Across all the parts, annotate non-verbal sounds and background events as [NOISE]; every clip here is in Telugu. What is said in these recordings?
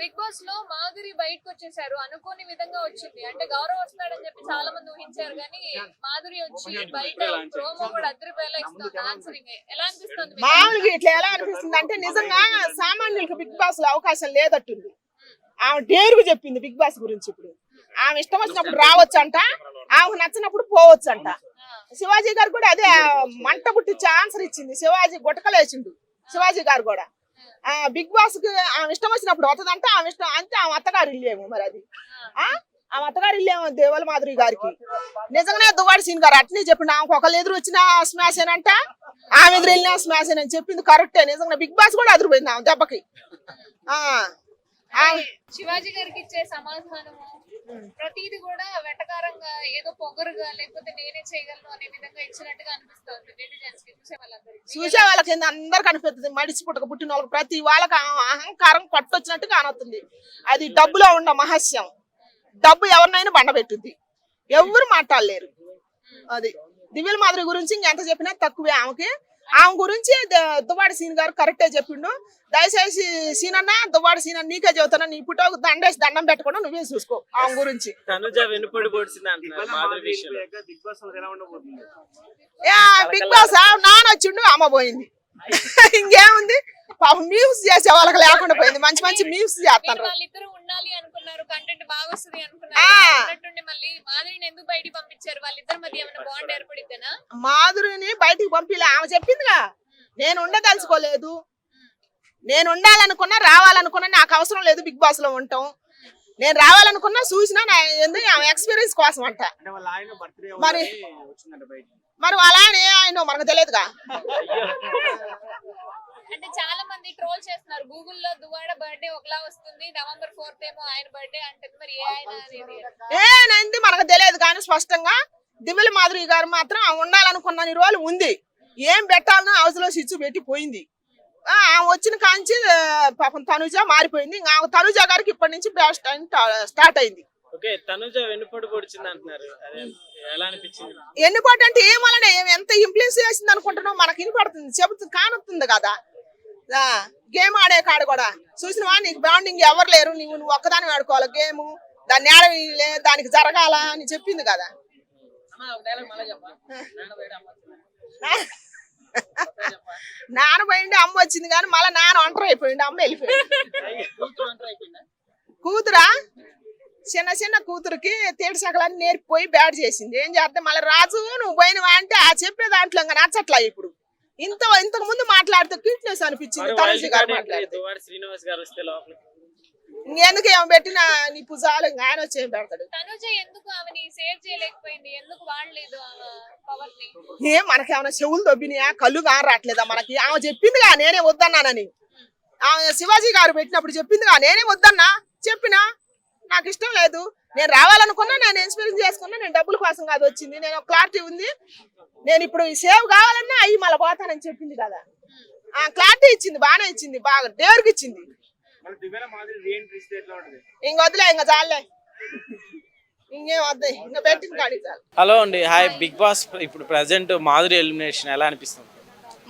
బిగ్ బాస్లో మాధురి బయటకు వచ్చేసారు అనుకోని విధంగా వచ్చింది. అంటే గౌరవ్ వస్తాడని చెప్పి చాలా మంది ఊహించారు కానీ మాధురి వచ్చి బయట ప్రోమో కూడా అద్దరిపోయేలా ఇస్తుంది ఆన్సరింగ్ ఎలా అనిపిస్తుంది? మామూలుగా ఇట్లా ఎలా అనిపిస్తుంది అంటే నిజంగా సామాన్యులకు బిగ్ బాస్లో అవకాశం లేదట్టుంది. ఆమె డేరుగా చెప్పింది బిగ్ బాస్ గురించి ఇప్పుడు. ఆమె ఇష్టం వచ్చినప్పుడు రావచ్చంట ఆమెకు నచ్చినప్పుడు పోవచ్చంట. ఆ, శివాజీ గారు కూడా అదే మంట పుట్టించి ఆన్సర్ ఇచ్చింది. శివాజీ గుటకలేసిండు. శివాజీ గారు కూడా. బిగ్ బాస్కి ఆమె ఇష్టం వచ్చినప్పుడు వస్తుందంట ఆమె ఇష్టం అంతే ఆమె అత్తగారు ఇల్లేము మరి అది. ఆమె అత్తగారు ఇల్లేము దేవల మాధురి గారికి. నిజంగానే దువ్వాడి సీన్ గారు అట్నే చెప్పిండు ఆమెకు ఒకళ్ళు ఎదురు వచ్చినా స్మాష్ అంట ఆమె ఎదురు వెళ్ళినా స్మాష్ అని చెప్పింది కరెక్టే నిజంగా బిగ్ బాస్ కూడా అదిరిపోయింది ఆమె దెబ్బకి. ఆ. శివాజీ గారికి ఇచ్చే సమాధానము ప్రతిది కూడా వెటకారంగా ఏదో పొగరుగా లేకపోతే నేనే చేయగలను అనే విధంగా ఇచ్చినట్టుగా అనిపిస్తుంది. నెటిజన్స్కి చూసే వాళ్ళందరికీ చూసే వాళ్ళకి ఏంది అందరు కనిపిస్తుంది మడిచి పుట్టక పుట్టిన వాళ్ళకి ప్రతి వాళ్ళకి అహంకారం కొట్టొచ్చినట్టు కానొస్తుంది అది డబ్బులో ఉన్న మహస్యం. డబ్బు ఎవరినైనా బండబెట్టుద్ది. ఎవరు మాట్లాడలేరు. అది. దివ్యల మాధురి గురించి ఇంకెంత చెప్పినా తక్కువే ఆమెకి. ఆమె గురించి దువ్వాడి సీన్ గారు కరెక్టే చెప్పిండు. దయచేసి సీన్ అన్న దువ్వాడి సీన్ అన్న నీకే చెబుతాను నీ పుట్టకు దండేసి దండం పెట్టకుండా నువ్వే చూసుకో ఆమె గురించి. బిగ్ బాస్ ఎలా ఉండబోతుంది? ఏ బిగ్ బాస్ నాన్న వచ్చిండు అమ్మ పోయింది. ఇంకేముంది? పాపం మ్యూస్ చేసే వాళ్ళకి లేకుండా పోయింది. మంచి మంచి మ్యూస్ ఉండాలి అనుకున్నారు కంటెంట్ బాగా వస్తుంది ఆ. అనుకున్నారు మళ్ళీ మాధురిని ఎందుకు బయటికి పంపించారు? వాళ్ళిద్దరి మధ్య ఏమైనా బాండ్ ఏర్పడిద్దేనా? మాధురిని బయటికి పంపిలే ఆమె చెప్పిందిగా. నేను ఉండదలుచుకోలేదు. నేను ఉండాలనుకున్నా రావాలనుకున్నా నాకు అవసరం లేదు బిగ్ బాస్లో ఉంటాం నేను రావాలనుకున్నా చూసినా నా ఏంది ఆమె ఎక్స్పీరియన్స్ కోసం అంట. అంటే వాళ్ళ ఆయన బర్త్డే మరి- మరి అలా అని ఆయన మనకు తెలియదుగా. అంటే చాలా మంది ట్రోల్ చేస్తున్నారు. గూగుల్లో దువాడ బర్త్డే ఒకలా వస్తుంది నవంబర్ ఫోర్త్ ఏమో ఆయన బర్త్డే అంటుంది. మరి ఏ ఆయన అనేది ఏనంది మనకు తెలియదు కానీ స్పష్టంగా దివ్యల మాధురి గారు మాత్రం ఆమె ఉండాలనుకున్న రోజులు ఉంది. ఏం పెట్టాలనో అవసరం స్విచ్ పెట్టి పోయింది. ఆ, ఆమె వచ్చిన కాంచి పాపం తనుజ మారిపోయింది. ఇంకా ఆమె తనుజ గారికి ఇప్పటి నుంచి బ్యాస్ట్ టైం స్టార్ట్ అయింది. ఓకే తనుజ వెనుపడి పొడిచింది అంటున్నారు. అదే ఎలా అనిపించింది? ఎన్నికోటి అంటే ఏమలనే ఏం ఎంత ఇంప్లూయెన్స్ చేసింది అనుకుంటున్నావు? మనకి వినపడుతుంది చెబుతుంది కానుతుంది కదా. గేమ్ ఆడే కాడు కూడా. చూసినవా? నీకు బాండింగ్ ఎవరు లేరు. నువ్వు నువ్వు ఒక్కదాని ఆడుకోవాలి. గేమ్ దాన్ని ఆడలే దానికి జరగాల అని చెప్పింది కదా. నాన్న పోయింది [LAUGHS] అమ్మ వచ్చింది కానీ మళ్ళీ నాన్న ఒంటరి అయిపోయింది అమ్మ వెళ్ళిపోయింది. కూతురా చిన్న చిన్న కూతురికి తేడు సకలన్నీ నేర్పిపోయి బ్యాడ్ చేసింది. ఏం చేస్తే మళ్ళీ రాజు నువ్వు పోయినవా అంటే ఆ చెప్పే దాంట్లో ఇంకా నచ్చట్లా ఇప్పుడు. ఇంత ఇంతకు ముందు మాట్లాడితే క్యూట్నెస్ అనిపించింది. తనుజ గారు మాట్లాడితే దువ్వాడ శ్రీనివాస్ గారు వస్తే లోపల ఇంకెందుకు ఏమో పెట్టినా నీ పుజాలు ఇంకా ఆయన వచ్చి ఏం పెడతాడు? తనుజ ఎందుకు ఆమెని సేవ్ చేయలేకపోయింది? ఎందుకు వాడలేదు పవర్ని? ఏం మనకేమైనా చెవులు దొబ్బినాయా? కళ్ళు గాని రావట్లేదా? మనకి ఆమె చెప్పిందిగా నేనే వద్దన్నానని. ఆమె శివాజీ గారు పెట్టినప్పుడు చెప్పిందిగా నేనే వద్దన్నా? చెప్పినా? నాకు ఇష్టం లేదు. నేను రావాలనుకున్నా నేను ఇన్స్పిరేషన్ చేసుకున్నా నేను డబ్బుల కోసం కాదు వచ్చింది. నేను క్లారిటీ ఉంది. నేను ఇప్పుడు ఈ సేవ్ కావాలన్నా అయ్యి మళ్ళీ పోతానని చెప్పింది కదా. ఆ క్లారిటీ ఇచ్చింది బాగానే ఇచ్చింది బాగా డేర్కి ఇచ్చింది. మన దివ్యాల మాదిరి రీఎంట్రీ ఇస్తే ఎట్లా ఉంటుంది? ఇంక వదిలే ఇంకా చాలే. ఇంకేం వద్దు ఇంకా పెట్టింది చాలు. హలో అండి హాయ్ బిగ్ బాస్ ఇప్పుడు ప్రజెంట్ మాధురి ఎలిమినేషన్ ఎలా అనిపిస్తుంది?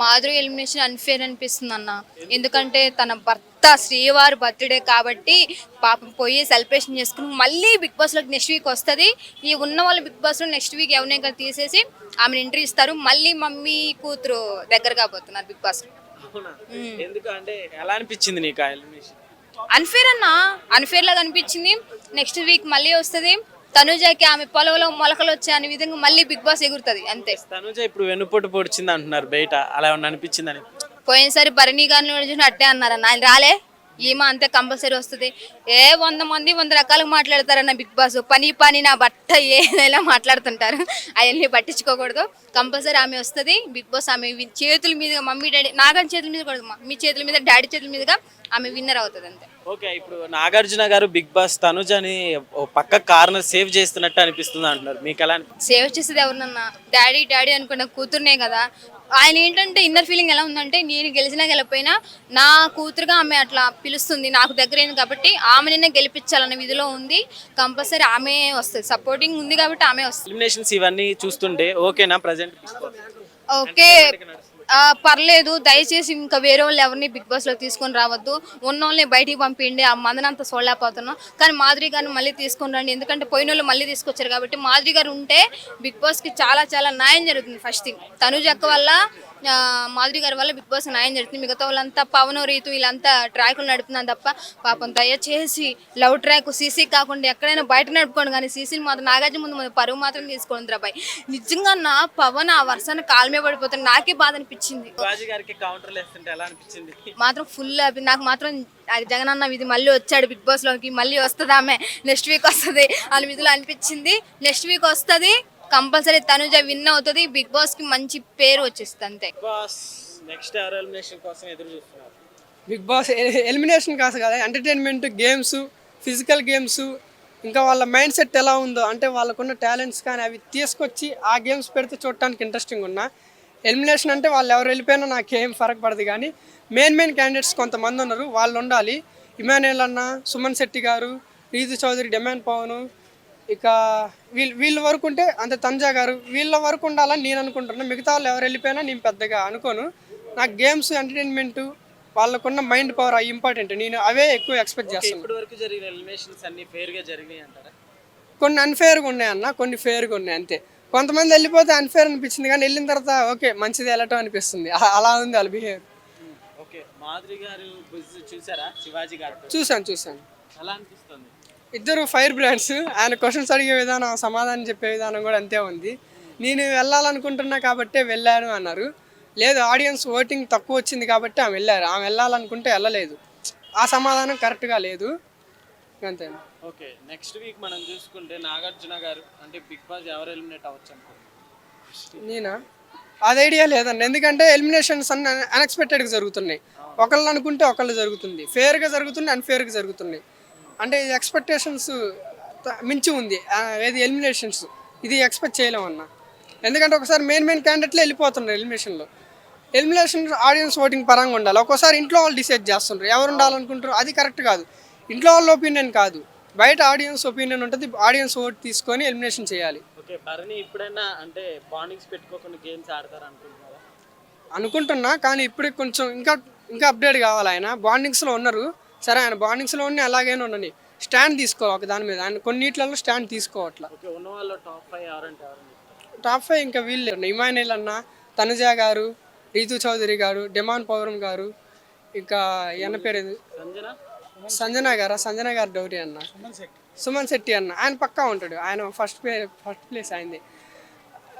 మాధురి ఎలిమినేషన్ అన్ఫేర్ అనిపిస్తుంది అన్న ఎందుకంటే తన భర్త శ్రీవారి బర్త్డే కాబట్టి పాపం పోయి సెలబ్రేషన్ చేసుకుని మళ్ళీ బిగ్ బాస్లోకి నెక్స్ట్ వీక్ వస్తుంది. ఈ ఉన్న వాళ్ళు బిగ్ బాస్లో నెక్స్ట్ వీక్ ఎవరినే కానీ తీసేసి ఆమెను ఎంట్రీ ఇస్తారు. మళ్ళీ మమ్మీ కూతురు దగ్గర కాబోతున్నారు బిగ్ బాస్లో అవునా? ఎందుకు అంటే ఎలా అనిపించింది నీకు అన్ఫేర్ అన్న. అన్ఫేర్ లాగా అనిపించింది. నెక్స్ట్ వీక్ మళ్ళీ వస్తుంది. తనుజాకి ఆమె పొలంలో మొలకలు వచ్చాయి అనే విధంగా మళ్ళీ బిగ్ బాస్ ఎగురుతుంది అంతే. తనుజ ఇప్పుడు వెనుపొట్టు పొడిచింది అంటున్నారు బయట. అలా ఏమన్నా అనిపించిందని? పోయినసారి భరణి గారిని అట్టే అన్నారన్న ఆయన రాలే? ఈమె అంతే కంపల్సరీ వస్తుంది. ఏ వంద మంది వంద రకాలుగా మాట్లాడతారన్న బిగ్ బాస్. పని పని నా బట్ట ఏదైనా మాట్లాడుతుంటారు. అవన్నీ పట్టించుకోకూడదు. కంపల్సరీ ఆమె వస్తుంది. బిగ్ బాస్ ఆమె చేతుల మీద మమ్మీ డాడీ నాగన్ చేతుల మీద కూడా మమ్మీ చేతుల మీద డాడీ చేతుల మీదుగా ఆమె విన్నర్ అవుతుంది అంతే. ఓకే ఇప్పుడు నాగార్జున గారు బిగ్ బాస్ తనుజని ఓ పక్క కార్నర్ సేవ్ చేస్తున్నట్టు అనిపిస్తుంది అంటున్నారు. మీకు ఎలా సేవ్ చేసేది ఎవరినన్నా? డాడీ డాడీ అనుకున్న కూతురునే కదా. ఆయన ఏంటంటే ఇన్నర్ ఫీలింగ్ ఎలా ఉందంటే నేను గెలిచినా గెలకపోయినా నా కూతురుగా ఆమె అట్లా పిలుస్తుంది నాకు దగ్గరైంది కాబట్టి ఆమెనే గెలిపించాలన్న విధిలో ఉంది కంపల్సరీ ఆమె వస్తుంది. సపోర్టింగ్ ఉంది కాబట్టి ఆమె వస్తుంది. ఇవన్నీ చూస్తుంటే ఓకేనా? Present okay. పర్లేదు దయచేసి ఇంకా వేరే వాళ్ళు ఎవరిని బిగ్ బాస్లో తీసుకొని రావద్దు. ఉన్న వాళ్ళని బయటికి పంపిండి ఆ మందనంతా చూడలేకపోతున్నాం కానీ మాధురి గారిని మళ్ళీ తీసుకొని రండి. ఎందుకంటే పోయిన వాళ్ళు మళ్ళీ తీసుకొచ్చారు కాబట్టి మాధురి గారు ఉంటే బిగ్ బాస్కి చాలా చాలా న్యాయం జరుగుతుంది ఫస్ట్ థింగ్. తను అక్క వల్ల మాధురి గారి వల్ల బిగ్ బాస్ న్యాయం జరుగుతుంది. మిగతా వాళ్ళంతా పవన్ రీతు వీళ్ళంతా ట్రాకులు నడుపుతున్నాను తప్ప పాపం దయచేసి లవ్ ట్రాక్ సీసీ కాకుండా ఎక్కడైనా బయట నడుపుకోండి. కానీ సీసీని మాత్రం నాగార్జున ముందు మన పరువు మాత్రం తీసుకోండి రాబాయ్ నిజంగా నా పవన్ ఆ వర్షాన్ని కాలమే పడిపోతుంది నాకే బాధ అనిపించింది. మాత్రం ఫుల్ నాకు మాత్రం అది జగన్ అన్న ఇది మళ్ళీ వచ్చాడు బిగ్ బాస్లోకి. మళ్ళీ వస్తుంది ఆమె నెక్స్ట్ వీక్ వస్తుంది. అని విధులు అనిపించింది. నెక్స్ట్ వీక్ వస్తుంది. కంపల్సరీ తనుజ విన్ అవుతుంది. బిగ్ బాస్కి మంచి పేరు వచ్చేస్తుంది అంతే. బిగ్ బాస్ నెక్స్ట్ ఎవరు ఎలిమినేషన్ కోసం ఎదురు చూస్తున్నారు? బిగ్ బాస్ ఎలిమినేషన్ కాదు కదా. ఎంటర్టైన్మెంట్ గేమ్స్ ఫిజికల్ గేమ్స్ ఇంకా వాళ్ళ మైండ్ సెట్ ఎలా ఉందో అంటే వాళ్ళకున్న టాలెంట్స్ కానీ అవి తీసుకొచ్చి ఆ గేమ్స్ పెడితే చూడటానికి ఇంట్రెస్టింగ్ ఉన్నా. ఎలిమినేషన్ అంటే వాళ్ళు ఎవరు వెళ్ళిపోయినా నాకేం ఫరక్ పడదు కానీ మెయిన్ మెయిన్ క్యాండిడేట్స్ కొంతమంది ఉన్నారు. వాళ్ళు ఉండాలి. ఇమానుయల్ అన్న సుమన్ శెట్టి గారు రీతు చౌదరి డిమాండ్ పవన్ ఇక వీళ్ళు వీళ్ళ వరకు ఉంటే అంతే తంజా గారు వీళ్ళ వరకు ఉండాలని నేను అనుకుంటున్నా. మిగతా వాళ్ళు ఎవరు వెళ్ళిపోయినా నేను పెద్దగా అనుకోను. నాకు గేమ్స్ ఎంటర్టైన్మెంట్ వాళ్ళకున్న మైండ్ పవర్ అవి ఇంపార్టెంట్. నేను అవే ఎక్కువ ఎక్స్పెక్ట్ చేస్తాను. వరకు జరిగిన ఎలిమినేషన్స్ అన్ని ఫెయిర్గా జరిగినాయి అంటారా? కొన్ని అన్ఫేర్గా ఉన్నాయి అన్న కొన్ని ఫేర్గా ఉన్నాయి అంతే. కొంతమంది వెళ్ళిపోతే అన్ఫేర్ అనిపించింది కానీ వెళ్ళిన తర్వాత ఓకే మంచిది వెళ్ళటం అనిపిస్తుంది. అలా ఉంది వాళ్ళ బిహేవియర్ ఓకే మాధురి గారు చూసారా? శివాజీ గారితో? చూశాను చూశాను. ఎలా అనిపిస్తుంది? ఇద్దరు ఫైర్ బ్రాండ్స్. ఆయన క్వశ్చన్స్ అడిగే విధానం సమాధానం చెప్పే విధానం కూడా అంతే ఉంది. నేను వెళ్ళాలనుకుంటున్నా కాబట్టే వెళ్ళాను అన్నారు. లేదు ఆడియన్స్ ఓటింగ్ తక్కువ వచ్చింది కాబట్టి ఆమె వెళ్ళారు. ఆమె వెళ్ళాలనుకుంటే వెళ్ళలేదు. ఆ సమాధానం కరెక్ట్గా లేదు. అంతే. ఓకే నెక్స్ట్ వీక్ మనం చూసుకుంటే నాగార్జున గారు అంటే బిగ్ బాస్ ఎవరు ఎలిమినేట్ అవ్వచ్చు అనుకుంటున్నారు? నేనా? అది ఐడియా లేదండి. ఎందుకంటే ఎలిమినేషన్స్ అన్ని అన్ఎక్స్పెక్టెడ్గా జరుగుతున్నాయి. ఒకళ్ళు అనుకుంటే ఒకళ్ళు జరుగుతుంది. ఫేర్గా జరుగుతుంది అన్ఫేర్గా జరుగుతున్నాయి. అంటే ఇది ఎక్స్పెక్టేషన్స్ మించి ఉంది. ఏది ఎలిమినేషన్స్ ఇది ఎక్స్పెక్ట్ చేయలేము అన్న. ఎందుకంటే ఒకసారి మెయిన్ మెయిన్ క్యాండిడేట్లే వెళ్ళిపోతున్నారు ఎలిమినేషన్లో ఎలిమినేషన్ ఆడియన్స్ ఓటింగ్ పరంగా ఉండాలి. ఒక్కోసారి ఇంట్లో వాళ్ళు డిసైడ్ చేస్తుంటారు ఎవరు ఉండాలనుకుంటారు అది కరెక్ట్ కాదు. ఇంట్లో వాళ్ళ ఒపీనియన్ కాదు. బయట ఆడియన్స్ ఒపీనియన్ ఉంటుంది. ఆడియన్స్ ఓట్ తీసుకొని ఎలిమినేషన్ చేయాలి. ఇప్పుడైనా అంటే బాండింగ్స్ పెట్టుకోకుండా గేమ్స్ ఆడతారు అనుకుంటున్నారా? అనుకుంటున్నా కానీ ఇప్పుడు కొంచెం ఇంకా ఇంకా అప్డేట్ కావాలి ఆయన. బాండింగ్స్లో ఉన్నారు. సరే ఆయన బాండింగ్స్లో ఉన్న అలాగైనా ఉండని స్టాండ్ తీసుకో ఒక దాని మీద. ఆయన కొన్నిట్లలో స్టాండ్ తీసుకోవట్లా. టాప్ ఫైవ్ ఇంకా వీళ్ళు. ఇమానుయల్ అన్న తనుజ గారు రీతు చౌదరి గారు డిమాన్ పౌరం గారు ఇంకా ఎన్న పేరు ఏది? సంజన? సంజన గారా? సంజన గారు డౌటీ అన్న. సుమన్ శెట్టి. అన్న. ఆయన పక్కా ఉంటాడు. ఆయన ఫస్ట్ ప్లే ఫస్ట్ ప్లేస్ ఆయనది.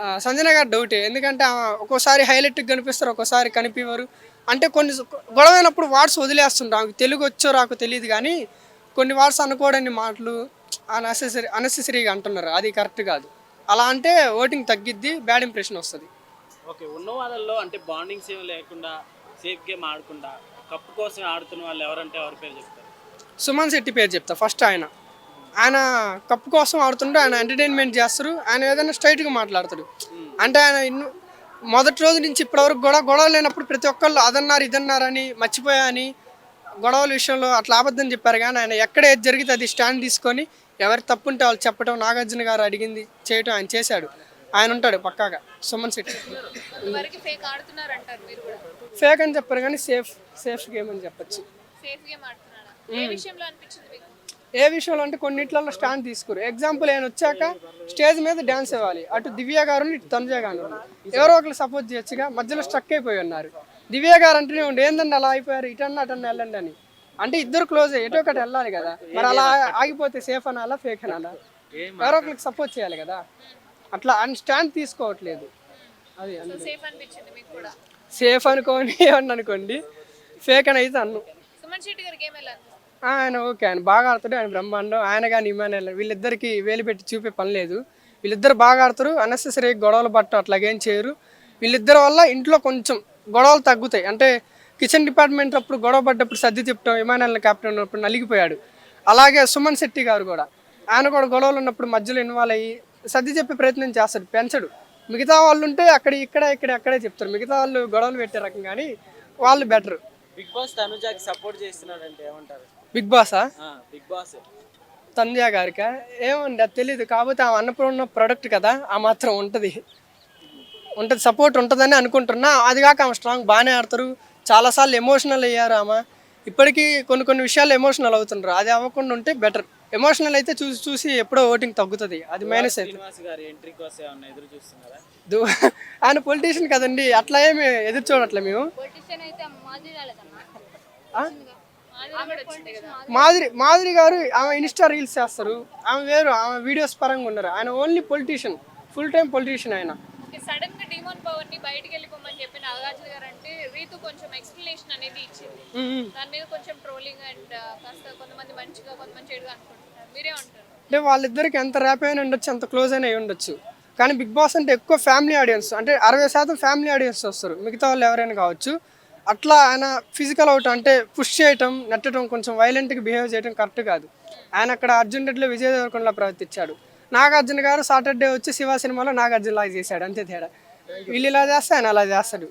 ఆ, సంజన గారు డౌటే ఎందుకంటే ఒక్కోసారి హైలైట్గా కనిపిస్తారు ఒక్కోసారి కనిపించరు అంటే కొన్ని గొడవైనప్పుడు వాట్స్ వదిలేస్తుంటాం తెలుగు వచ్చో రాకో తెలియదు కానీ కొన్ని వాట్స్ అనుకోవడని మాటలు అనెసెసరీ అనెసెసరీగా అంటున్నారు. అది కరెక్ట్ కాదు. అలా అంటే ఓటింగ్ తగ్గిద్ది బ్యాడ్ ఇంప్రెషన్ వస్తుంది. ఓకే ఉన్న వాళ్ళల్లో అంటే బాండింగ్స్ ఏమి లేకుండా సేఫ్ గేమ్ ఆడకుండా కప్పు కోసం ఆడుతున్న వాళ్ళు ఎవరంటే ఎవరి పేరు చెప్తారు? సుమన్ శెట్టి పేరు చెప్తా ఫస్ట్ ఆయన. ఆయన కప్పు కోసం ఆడుతుంటే ఆయన ఎంటర్టైన్మెంట్ చేస్తారు ఆయన ఏదైనా స్ట్రైట్గా మాట్లాడతాడు. అంటే ఆయన మొదటి రోజు నుంచి ఇప్పటివరకు గొడవ గొడవ లేనప్పుడు ప్రతి ఒక్కళ్ళు అదన్నారు ఇదన్నారు అని మర్చిపోయా అని గొడవల విషయంలో అట్లా అబద్ధం చెప్పారు కానీ ఆయన ఎక్కడ ఏది జరిగితే అది స్టాండ్ తీసుకొని ఎవరి తప్పుంటే వాళ్ళు చెప్పడం నాగార్జున గారు అడిగింది చేయటం ఆయన చేశాడు. ఆయన ఉంటాడు పక్కాగా సుమన్ శెట్టి. ఫేక్ అని చెప్పారు కానీ సేఫ్ సేఫ్ గేమ్ అని చెప్పొచ్చు. ఏ విషయంలో అంటే కొన్నిట్లలో స్టాండ్ తీసుకోరు. ఎగ్జాంపుల్ ఆయన వచ్చాక స్టేజ్ మీద డ్యాన్స్ ఇవ్వాలి అటు దివ్య గారు ఇటు తనుజ గారు ఎవరో ఒకరు సపోర్ట్ చేయొచ్చుగా మధ్యలో స్ట్రక్ అయిపోయి ఉన్నారు. దివ్య గారు అంటేనే ఉండి ఏందండి అలా అయిపోయారు? ఇటన్నా అటన్నా వెళ్ళండి అని. అంటే ఇద్దరు క్లోజ్ ఎటో ఒకటి వెళ్ళాలి కదా. మరి అలా ఆగిపోతే సేఫ్ అనాలా ఫేక్ అనాలా ఎవరో ఒకరికి సపోర్ట్ చేయాలి కదా. అట్లా అని స్టాండ్ తీసుకోవట్లేదు. అది సేఫ్ అనిపించింది మీకు కూడా? సేఫ్ అనుకోండి ఏమన్నా అనుకోండి. ఫేక్ అని అయితే అన్ను. సుమన్ శెట్టి ఆయన ఓకే ఆయన బాగా ఆడతాడు ఆయన బ్రహ్మాండం. ఆయన కానీ ఇమానుయల్ వీళ్ళిద్దరికి వేలు పెట్టి చూపే పని లేదు. వీళ్ళిద్దరు బాగా ఆడతారు అన్నెసెసరీ గొడవలు పట్టడం అట్లాగేం చేయరు. వీళ్ళిద్దరి వల్ల ఇంట్లో కొంచెం గొడవలు తగ్గుతాయి. అంటే కిచెన్ డిపార్ట్మెంట్ అప్పుడు గొడవ పడ్డప్పుడు సర్ది తిప్పడం ఇమానుయల్ క్యాప్టెన్ ఉన్నప్పుడు నలిగిపోయాడు. అలాగే సుమన్ శెట్టి గారు కూడా. ఆయన కూడా గొడవలు ఉన్నప్పుడు మధ్యలో ఇన్వాల్వ్ అయ్యి సర్ది చెప్పే ప్రయత్నం చేస్తాడు పెంచడు. మిగతా వాళ్ళు ఉంటే అక్కడ ఇక్కడ ఇక్కడ అక్కడే చెప్తారు. మిగతా వాళ్ళు గొడవలు పెట్టే రకం కానీ వాళ్ళు బెటర్ బిగ్ బాస్ తనుజాకి సపోర్ట్ చేస్తున్నాడంటే ఏమంటారు? బిగ్ బాసా? Bigg Boss. సంధ్య గారికా? ఏమండి అది తెలియదు కాకపోతే ఆమె అన్నపూర్ణ ప్రోడక్ట్ కదా ఆ మాత్రం ఉంటుంది. ఉంటుంది సపోర్ట్ ఉంటుందని అనుకుంటున్నా. అది కాక ఆమె స్ట్రాంగ్ బాగానే ఆడతారు. చాలాసార్లు ఎమోషనల్ అయ్యారు ఆమె. ఇప్పటికీ కొన్ని కొన్ని విషయాలు ఎమోషనల్ అవుతుండ్రు. అది అవ్వకుండా ఉంటే బెటర్ ఎమోషనల్ అయితే చూసి చూసి ఎప్పుడో ఓటింగ్ తగ్గుతుంది. అది మైనస్ అయితే. ఆయన పొలిటీషియన్ కదండి. అట్లా ఏమి ఎదురు చూడట్లే మేము. మాదిరి మాదిరి గారు ఆమె ఇన్స్టా రీల్స్ చేస్తారు. ఆమె వేరు ఆమె వీడియోస్ పరంగా ఉన్నారు. ఆయన only politician full time politician ఆయన. డిమోన్ పవర్ని బయటికి వెళ్ళిపోమని చెప్పి నాగార్జున గారు అంటే రీతు కొంచెం ఎక్స్ప్లెనేషన్ అనేది ఇచ్చింది. దాని మీద కొంచెం ట్రోలింగ్ అండ్ కాస్త కొంతమంది మంచిగా కొంతమంది చెడుగా అనుకుంటున్నారు. మీరే ఉంటారు అంటే వాళ్ళిద్దరికి ఎంత ర్యాప్ అయినా ఉండొచ్చు ఎంత క్లోజ్ అయినా అయి ఉండొచ్చు. కానీ బిగ్ బాస్ అంటే ఎక్కువ ఫ్యామిలీ ఆడియన్స్ అంటే అరవై శాతం ఫ్యామిలీ ఆడియన్స్ వస్తారు. మిగతా వాళ్ళు ఎవరైనా కావచ్చు. అట్లా ఆయన ఫిజికల్ అవుట్ అంటే పుష్ చేయటం నెట్టడం కొంచెం వైలెంట్గా బిహేవ్ చేయడం కరెక్ట్ కాదు. ఆయన అక్కడ అర్జున్ రెడ్డిలో విజయ్ దేవరకొండలా ప్రవర్తించాడు. నాగార్జున గారు సాటర్డే వచ్చి శివ సినిమాలో నాగార్జున లాగా చేశాడు. అంతే తేడా. వీళ్ళు ఇలా చేస్తే ఆయన అలా చేస్తాడు.